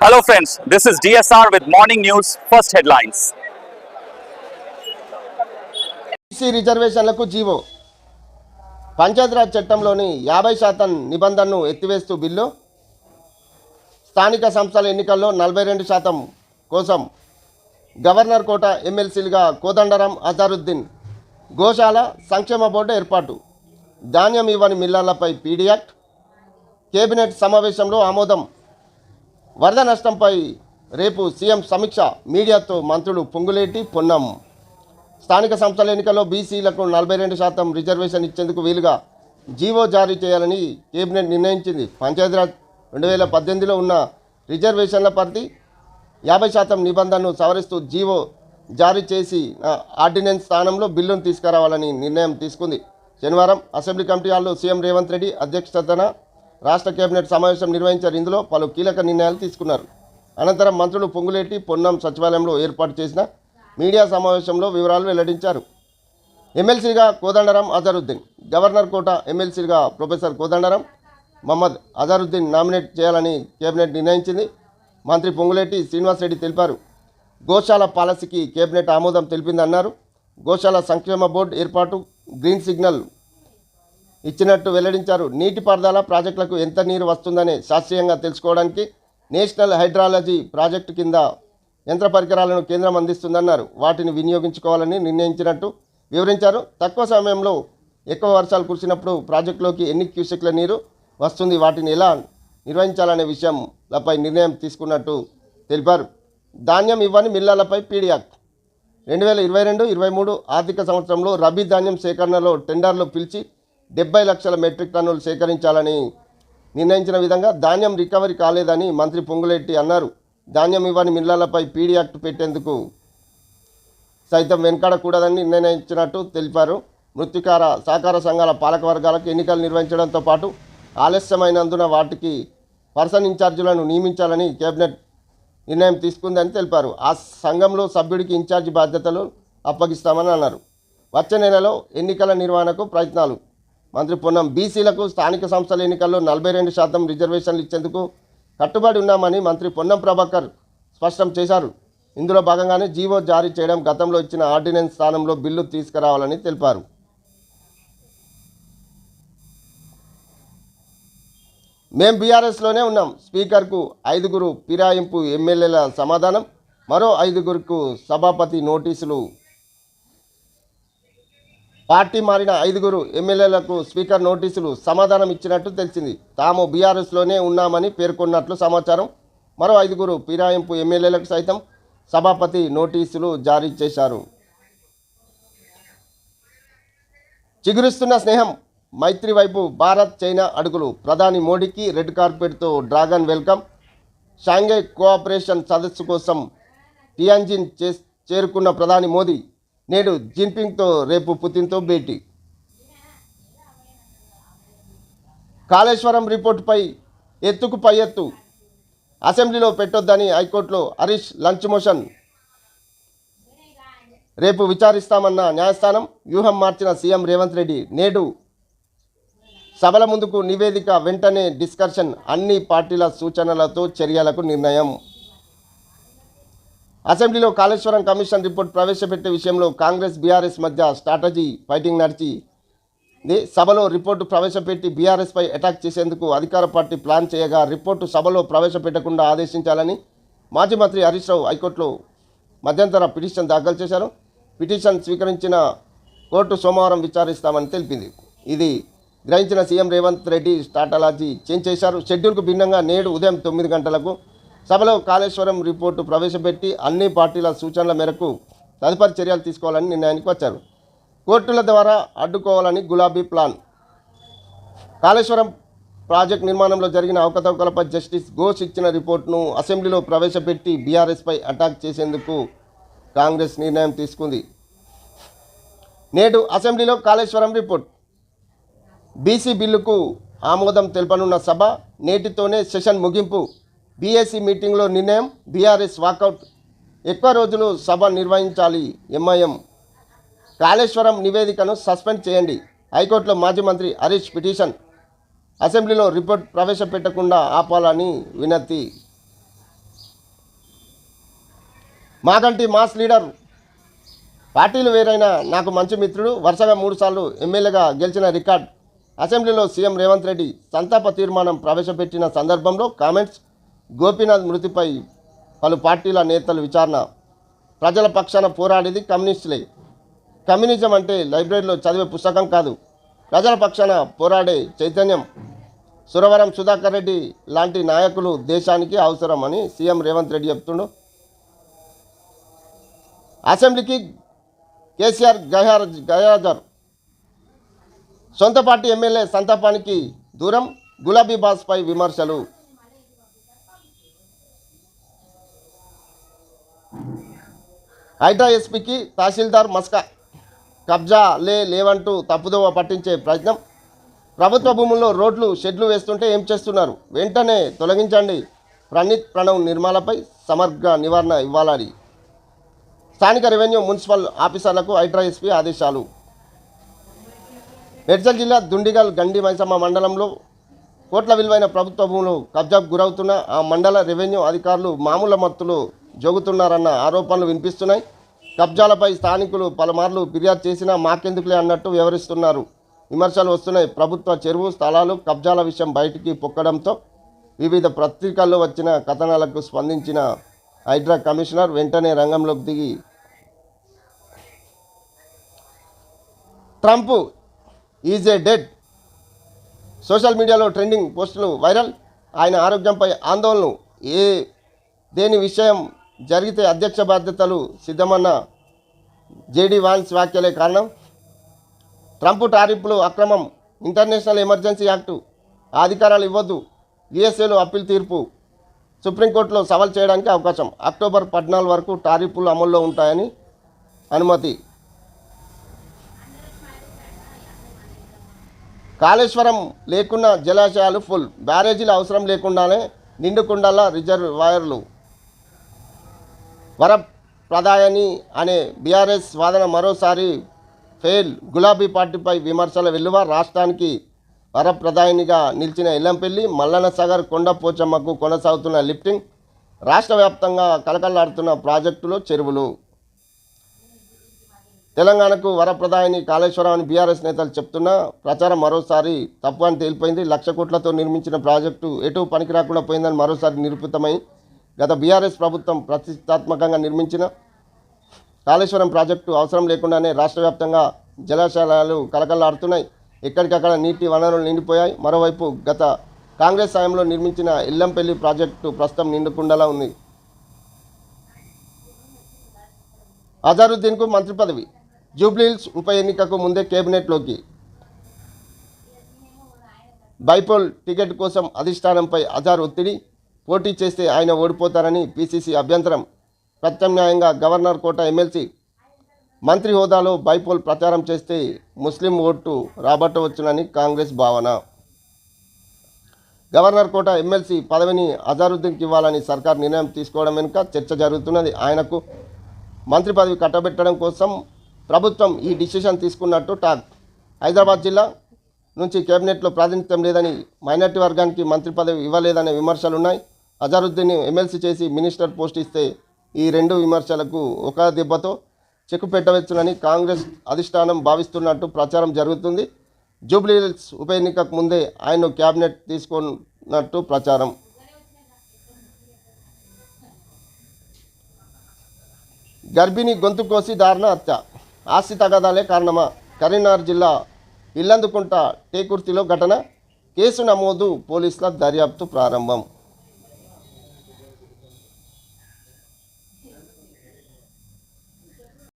Hello, friends. This is DSR with Morning News First Headlines. రిజర్వేషన్లకు G O Panchayati Raj చట్టంలోని యాభై శాతం నిబంధనను ఎత్తివేస్తూ బిల్లు స్థానిక సంస్థల ఎన్నికల్లో నలభై రెండు శాతం కోసం గవర్నర్ కోట ఎమ్మెల్సీలుగా కోదండరాం అజారుద్దీన్ గోశాల సంక్షేమ బోర్డు ఏర్పాటు ధాన్యం ఇవ్వని మిల్లర్లపై పీడీ యాక్ట్ కేబినెట్ సమావేశంలో ఆమోదం వరద నష్టంపై రేపు సీఎం సమీక్ష. మీడియాతో మంత్రులు పొంగులేటి పొన్నం. స్థానిక సంస్థల ఎన్నికల్లో బీసీలకు నలభై రెండు శాతం రిజర్వేషన్ ఇచ్చేందుకు వీలుగా జీవో జారీ చేయాలని కేబినెట్ నిర్ణయించింది. పంచాయతీరాజ్ రెండు వేల పద్దెనిమిదిలో ఉన్న రిజర్వేషన్ల పరిధి యాభై శాతం నిబంధనను సవరిస్తూ జీవో జారీ చేసి ఆర్డినెన్స్ స్థానంలో బిల్లును తీసుకురావాలని నిర్ణయం తీసుకుంది. శనివారం అసెంబ్లీ కమిటీ హాల్లో సీఎం రేవంత్ రెడ్డి అధ్యక్షతన రాష్ట్ర కేబినెట్ సమావేశం నిర్వహించారు. ఇందులో పలు కీలక నిర్ణయాలు తీసుకున్నారు. అనంతరం మంత్రులు పొంగులేటి పొన్నం సచివాలయంలో ఏర్పాటు చేసిన మీడియా సమావేశంలో వివరాలు వెల్లడించారు. ఎమ్మెల్సీగా కోదండరాం అజరుద్దీన్ గవర్నర్ కోట ఎమ్మెల్సీగా ప్రొఫెసర్ కోదండరాం మహమ్మద్ అజరుద్దీన్ నామినేట్ చేయాలని కేబినెట్ నిర్ణయించింది. మంత్రి పొంగులేటి శ్రీనివాసరెడ్డి తెలిపారు. గోశాల పాలసీకి కేబినెట్ ఆమోదం తెలిపిందన్నారు. గోశాల సంక్షేమ బోర్డు ఏర్పాటు గ్రీన్ సిగ్నల్ ఇచ్చినట్టు వెల్లడించారు. నీటి పారుదల ప్రాజెక్టులకు ఎంత నీరు వస్తుందనే శాస్త్రీయంగా తెలుసుకోవడానికి నేషనల్ హైడ్రాలజీ ప్రాజెక్టు కింద యంత్ర పరికరాలను కేంద్రం అందిస్తుందన్నారు. వాటిని వినియోగించుకోవాలని నిర్ణయించినట్టు వివరించారు. తక్కువ సమయంలో ఎక్కువ వర్షాలు కురిసినప్పుడు ప్రాజెక్టులోకి ఎన్ని క్యూసెక్ల నీరు వస్తుంది వాటిని ఎలా నిర్వహించాలనే విషయంలపై నిర్ణయం తీసుకున్నట్టు తెలిపారు. ధాన్యం ఇవ్వని మిల్లాలపై పీడీ రెండు వేల ఇరవై రెండు ఇరవై మూడు ఆర్థిక సంవత్సరంలో రబీ ధాన్యం సేకరణలో టెండర్లు పిలిచి డెబ్బై లక్షల మెట్రిక్ టన్నులు సేకరించాలని నిర్ణయించిన విధంగా ధాన్యం రికవరీ కాలేదని మంత్రి పొంగులెట్టి అన్నారు. ధాన్యం ఇవ్వని మిల్లర్లపై పీడీ యాక్ట్ పెట్టేందుకు సైతం వెనకాడకూడదని నిర్ణయించినట్టు తెలిపారు. మృత్యుకార సహకార సంఘాల పాలక వర్గాలకు ఎన్నికలు నిర్వహించడంతో పాటు ఆలస్యమైనందున వాటికి పర్సన్ ఇన్ఛార్జీలను నియమించాలని కేబినెట్ నిర్ణయం తీసుకుందని తెలిపారు. ఆ సంఘంలో సభ్యుడికి ఇన్ఛార్జి బాధ్యతలు అప్పగిస్తామని అన్నారు. వచ్చే నెలలో ఎన్నికల నిర్వహణకు ప్రయత్నాలు మంత్రి పొన్నం బీసీలకు స్థానిక సంస్థల ఎన్నికల్లో నలభై రెండు శాతం రిజర్వేషన్లు ఇచ్చేందుకు కట్టుబడి ఉన్నామని మంత్రి పొన్నం ప్రభాకర్ స్పష్టం చేశారు. ఇందులో భాగంగానే జీవో జారీ చేయడం గతంలో ఇచ్చిన ఆర్డినెన్స్ స్థానంలో బిల్లు తీసుకురావాలని తెలిపారు. మేం బీఆర్ఎస్లోనే ఉన్నాం. స్పీకర్కు ఐదుగురు ఫిరాయింపు ఎమ్మెల్యేల సమాధానం మరో ఐదుగురుకు సభాపతి నోటీసులు పార్టీ మారిన ఐదుగురు ఎమ్మెల్యేలకు స్పీకర్ నోటీసులు సమాధానం ఇచ్చినట్టు తెలిసింది. తాము బీఆర్ఎస్లోనే ఉన్నామని పేర్కొన్నట్లు సమాచారం. మరో ఐదుగురు పిరాయింపు ఎమ్మెల్యేలకు సైతం సభాపతి నోటీసులు జారీ చేశారు. చిగురిస్తున్న స్నేహం మైత్రి వైపు భారత్ చైనా అడుగులు. ప్రధాని మోడీకి రెడ్ కార్పెట్తో డ్రాగన్ వెల్కమ్. షాంఘై కోఆపరేషన్ సదస్సు కోసం టియాంజిన్ చే చేరుకున్న ప్రధాని మోదీ నేడు జిన్పింగ్తో రేపు పుతిన్తో భేటీ. కాళేశ్వరం రిపోర్టుపై ఎత్తుకు పై ఎత్తు. అసెంబ్లీలో పెట్టొద్దని హైకోర్టులో హరీష్ లంచ్ మోషన్. రేపు విచారిస్తామన్న న్యాయస్థానం వ్యూహం మార్చిన సీఎం రేవంత్ రెడ్డి నేడు సభల ముందుకు నివేదిక వెంటనే డిస్కషన్ అన్ని పార్టీల సూచనలతో చర్యలకు నిర్ణయం. అసెంబ్లీలో కాళేశ్వరం కమిషన్ రిపోర్ట్ ప్రవేశపెట్టే విషయంలో కాంగ్రెస్ బీఆర్ఎస్ మధ్య స్ట్రాటజీ ఫైటింగ్ నడిచి సభలో రిపోర్టు ప్రవేశపెట్టి బీఆర్ఎస్పై అటాక్ చేసేందుకు అధికార పార్టీ ప్లాన్ చేయగా రిపోర్టు సభలో ప్రవేశపెట్టకుండా ఆదేశించాలని మాజీ మంత్రి హరీష్ రావు హైకోర్టులో మధ్యంతర పిటిషన్ దాఖలు చేశారు. పిటిషన్ స్వీకరించిన కోర్టు సోమవారం విచారిస్తామని తెలిపింది. ఇది గ్రహించిన CM Revanth Reddy strategy change చేశారు. షెడ్యూల్కు భిన్నంగా నేడు ఉదయం తొమ్మిది గంటలకు సభలో కాళేశ్వరం రిపోర్టు ప్రవేశపెట్టి అన్ని పార్టీల సూచనల మేరకు తదుపరి చర్యలు తీసుకోవాలని నిర్ణయానికి వచ్చారు. కోర్టుల ద్వారా అడ్డుకోవాలని గులాబీ ప్లాన్. కాళేశ్వరం ప్రాజెక్ట్ నిర్మాణంలో జరిగిన అవకతవకలపై జస్టిస్ ఘోష్ ఇచ్చిన రిపోర్టును అసెంబ్లీలో ప్రవేశపెట్టి బీఆర్ఎస్పై అటాక్ చేసేందుకు కాంగ్రెస్ నిర్ణయం తీసుకుంది. నేడు అసెంబ్లీలో కాళేశ్వరం రిపోర్ట్. బీసీ బిల్లుకు ఆమోదం తెలపనున్న సభ నేటితోనే సెషన్ ముగింపు. బీఎస్సీ మీటింగ్లో నిర్ణయం బీఆర్ఎస్ వాకౌట్. ఎక్కువ రోజులు సభ నిర్వహించాలి ఎంఐఎం. కాళేశ్వరం నివేదికను సస్పెండ్ చేయండి. హైకోర్టులో మాజీ మంత్రి హరీష్ పిటిషన్. అసెంబ్లీలో రిపోర్ట్ ప్రవేశపెట్టకుండా ఆపాలని వినతి. మాకంటి మాస్ లీడర్. పార్టీలు వేరైనా నాకు మంచి మిత్రుడు వరుసగా మూడుసార్లు ఎమ్మెల్యేగా గెలిచిన రికార్డ్. అసెంబ్లీలో సీఎం రేవంత్ రెడ్డి సంతాప తీర్మానం ప్రవేశపెట్టిన సందర్భంలో కామెంట్స్ గోపీనాథ్ మృతిపై పలు పార్టీల నేతలు విచారణ. ప్రజల పక్షాన పోరాడేది కమ్యూనిస్టులే. కమ్యూనిజం అంటే లైబ్రరీలో చదివే పుస్తకం కాదు. ప్రజల పక్షాన పోరాడే చైతన్యం. సురవరం సుధాకర్ రెడ్డి లాంటి నాయకులు దేశానికి అవసరం అని సీఎం రేవంత్ రెడ్డి చెప్తుండు. అసెంబ్లీకి కేసీఆర్ గయార్ గయాజర్ సొంత పార్టీ ఎమ్మెల్యే సంతాపానికి దూరం. గులాబీ బాస్పై విమర్శలు. హైడ్రా ఎస్పీకి తహసీల్దార్ మస్కా. కబ్జా లే లేవంటూ తప్పుదోవ పట్టించే ప్రయత్నం. ప్రభుత్వ భూముల్లో రోడ్లు షెడ్లు వేస్తుంటే ఏం చేస్తున్నారు? వెంటనే తొలగించండి. ప్రణీత్ ప్రణవ్ నిర్మాలపై సమగ్ర నివారణ ఇవ్వాలని. స్థానిక రెవెన్యూ మున్సిపల్ ఆఫీసర్లకు హైడ్రా ఎస్పీ ఆదేశాలు. మెడ్చల్ జిల్లా దుండిగల్ గండి మైసమ్మ మండలంలో కోట్ల విలువైన ప్రభుత్వ భూములు కబ్జాకు గురవుతున్న ఆ మండల రెవెన్యూ అధికారులు మామూలు మత్తులు జోగుతున్నారన్న ఆరోపణలు వినిపిస్తున్నాయి. కబ్జాలపై స్థానికులు పలుమార్లు ఫిర్యాదు చేసినా మాకెందుకులే అన్నట్టు వివరిస్తున్నారు. విమర్శలు వస్తున్నాయి. ప్రభుత్వ చెరువు స్థలాలు కబ్జాల విషయం బయటికి పొక్కడంతో వివిధ పత్రికల్లో వచ్చిన కథనాలకు స్పందించిన హైడ్రా కమిషనర్ వెంటనే రంగంలోకి దిగి Trump is a dead. Social media trending పోస్టులు వైరల్. ఆయన ఆరోగ్యంపై ఆందోళనలు. ఏ దేని విషయం జరిగితే అధ్యక్ష బాధ్యతలు సిద్ధమన్న జేడీ వాన్స్ వ్యాఖ్యలే కారణం. ట్రంప్ టారిఫ్లు అక్రమం ఇంటర్నేషనల్ ఎమర్జెన్సీ యాక్టు అధికారాలు ఇవ్వద్దు యుఎస్ఏలో అప్పీల్ తీర్పు సుప్రీంకోర్టులో సవాల్ చేయడానికి అవకాశం. అక్టోబర్ పద్నాలుగు వరకు టారిఫ్లు అమల్లో ఉంటాయని అనుమతి. కాళేశ్వరం లేకున్నా జలాశయాలు ఫుల్ బ్యారేజీలు అవసరం లేకుండానే నిండుకుండాల రిజర్వాయర్లు వరప్రదాయని అనే బీఆర్ఎస్ వాదన మరోసారి ఫెయిల్. గులాబీ పార్టీపై విమర్శల వెల్లువ రాష్ట్రానికి వరప్రదాయనిగా నిలిచిన ఇల్లంపల్లి మల్లన సాగర్ కొండ పోచమ్మకు కొనసాగుతున్న లిఫ్టింగ్ రాష్ట్ర వ్యాప్తంగా కలకలాడుతున్న ప్రాజెక్టులు చెరువులు. తెలంగాణకు వరప్రదాయని కాళేశ్వరం అని బీఆర్ఎస్ నేతలు చెప్తున్నా ప్రచారం మరోసారి తప్పు అని తేలిపోయింది. లక్ష కోట్లతో నిర్మించిన ప్రాజెక్టు ఎటు పనికి రాకుండా పోయిందని మరోసారి నిరూపితమై గత బీఆర్ఎస్ ప్రభుత్వం ప్రతిష్టాత్మకంగా నిర్మించిన కాళేశ్వరం ప్రాజెక్టు అవసరం లేకుండానే రాష్ట్ర వ్యాప్తంగా జలాశయాలు కలకలాడుతున్నాయి ఎక్కడికక్కడ నీటి వనరులు నిండిపోయాయి. మరోవైపు గత కాంగ్రెస్ సాయంలో నిర్మించిన ఇల్లంపల్లి ప్రాజెక్టు ప్రస్తుతం నిండుకుండలా ఉంది. అజారుద్దీన్కు మంత్రి పదవి. జూబ్లీహిల్స్ ఉప ఎన్నికకు ముందే కేబినెట్లోకి. బైపోల్ టికెట్ కోసం అధిష్టానంపై అజార్ ఒత్తిడి. పోటీ చేస్తే ఆయన ఓడిపోతారని పీసీసీ అభ్యంతరం. ప్రత్యామ్నాయంగా గవర్నర్ కోట ఎమ్మెల్సీ మంత్రి హోదాలో బైపోల్ ప్రచారం చేస్తే ముస్లిం ఓటు రాబట్టవచ్చునని కాంగ్రెస్ భావన. గవర్నర్ కోట ఎమ్మెల్సీ పదవిని అజారుద్దీన్కి ఇవ్వాలని సర్కార్ నిర్ణయం తీసుకోవడం వెనుక చర్చ జరుగుతున్నది. ఆయనకు మంత్రి పదవి కట్టబెట్టడం కోసం ప్రభుత్వం ఈ డిసిషన్ తీసుకున్నట్టు టాక్. హైదరాబాద్ జిల్లా నుంచి కేబినెట్లో ప్రాతినిధ్యం లేదని మైనార్టీ వర్గానికి మంత్రి పదవి ఇవ్వలేదనే విమర్శలు ఉన్నాయి అజారుద్దీన్ ఎమ్మెల్సీ చేసి మినిస్టర్ పోస్ట్ ఇస్తే ఈ రెండు విమర్శలకు ఒక దెబ్బతో చెక్కు పెట్టవచ్చునని కాంగ్రెస్ అధిష్టానం భావిస్తున్నట్టు ప్రచారం జరుగుతుంది. జూబ్లీహిల్స్ ఉప ఎన్నికకు ముందే ఆయన క్యాబినెట్ తీసుకున్నట్టు ప్రచారం. గర్భిణి గొంతు కోసి దారుణ హత్య. ఆస్తి తగాదాలే కారణమా? కరీంనగర్ జిల్లా ఇల్లందుకుంట టేకుర్తిలో ఘటన. కేసు నమోదు పోలీసుల దర్యాప్తు ప్రారంభం.